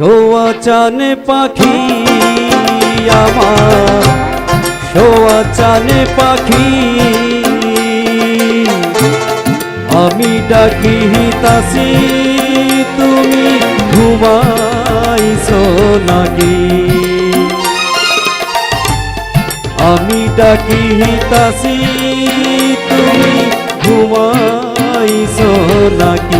শোয়া চানে পাখি আমার। শোয়া চানে পাখি। আমি ডাকি তাসি তুমি ঘুমাইছো নাকি? আমি ডাকি তাসি তুমি ঘুমাইছো নাকি?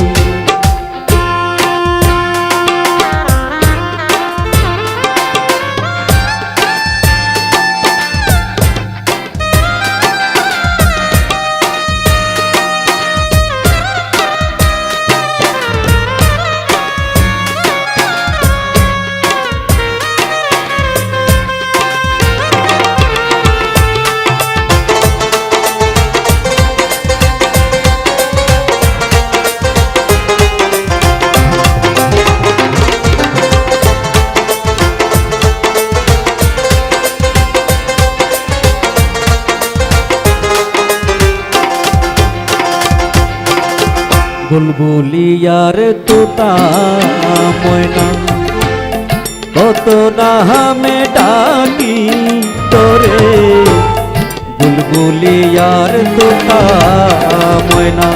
বুলবুলিয়ার তোতা ময়না। কত না হামে ডাকি তোরে। বুলবুলিয়ার তোতা ময়না।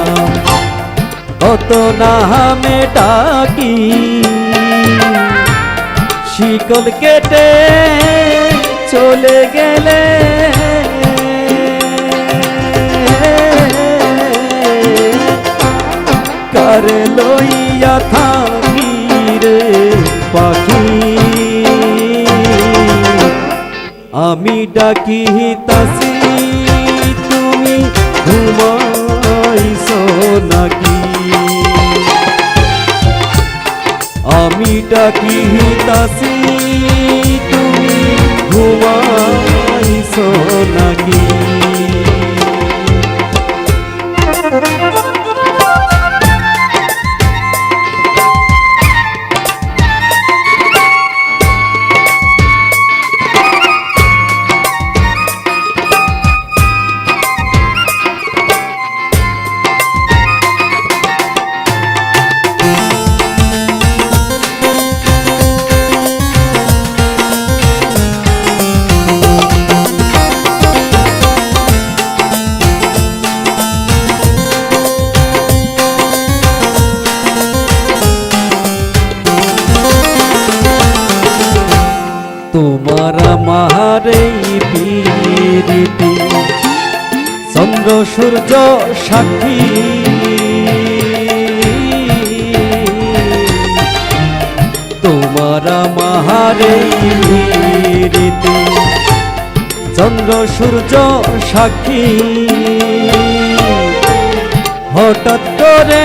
কত না হামে ডাকি। শিকল কেটে চলে গেলে কার লইয়া থাকি পাখি। আমি ডাকি তাসি তুমি ঘুমাইছো নাকি? আমি ডাকি তাসি তুমি ঘুমাইছো নাকি? সূর্য সাক্ষী। তোমার মহারে রীতি চন্দ্র সূর্য সাক্ষী। হঠাৎ করে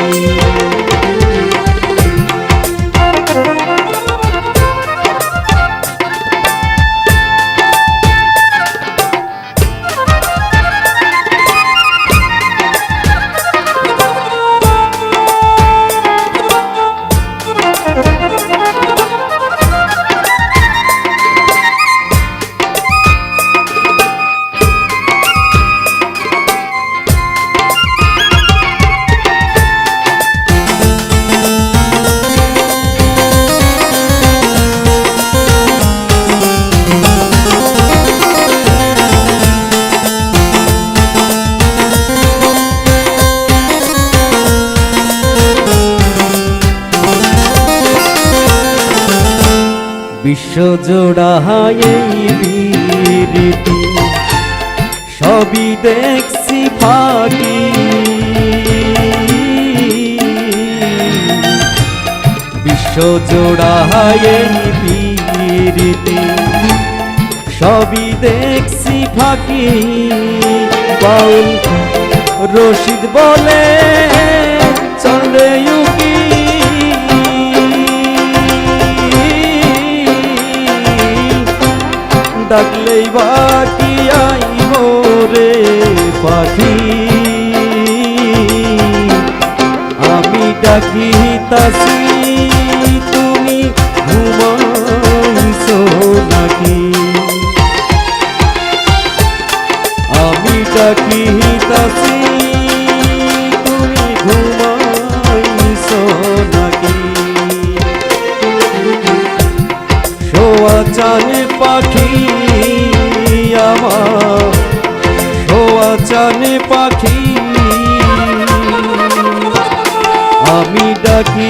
বিশ্বজোড়া এই রীতি সবই দেখছি ফাটি। বিশ্বজোড়া এই রীতি সবই দেখছি ফাঁকি রশিদ বলে, চলে ইউকি ডাকলেই বাকি আইব রে পাখি। আমি ডাকি তাসি তুমি ঘুমাইছো নাকি? আমি ডাকি চানে পাখি। আমি ডাকি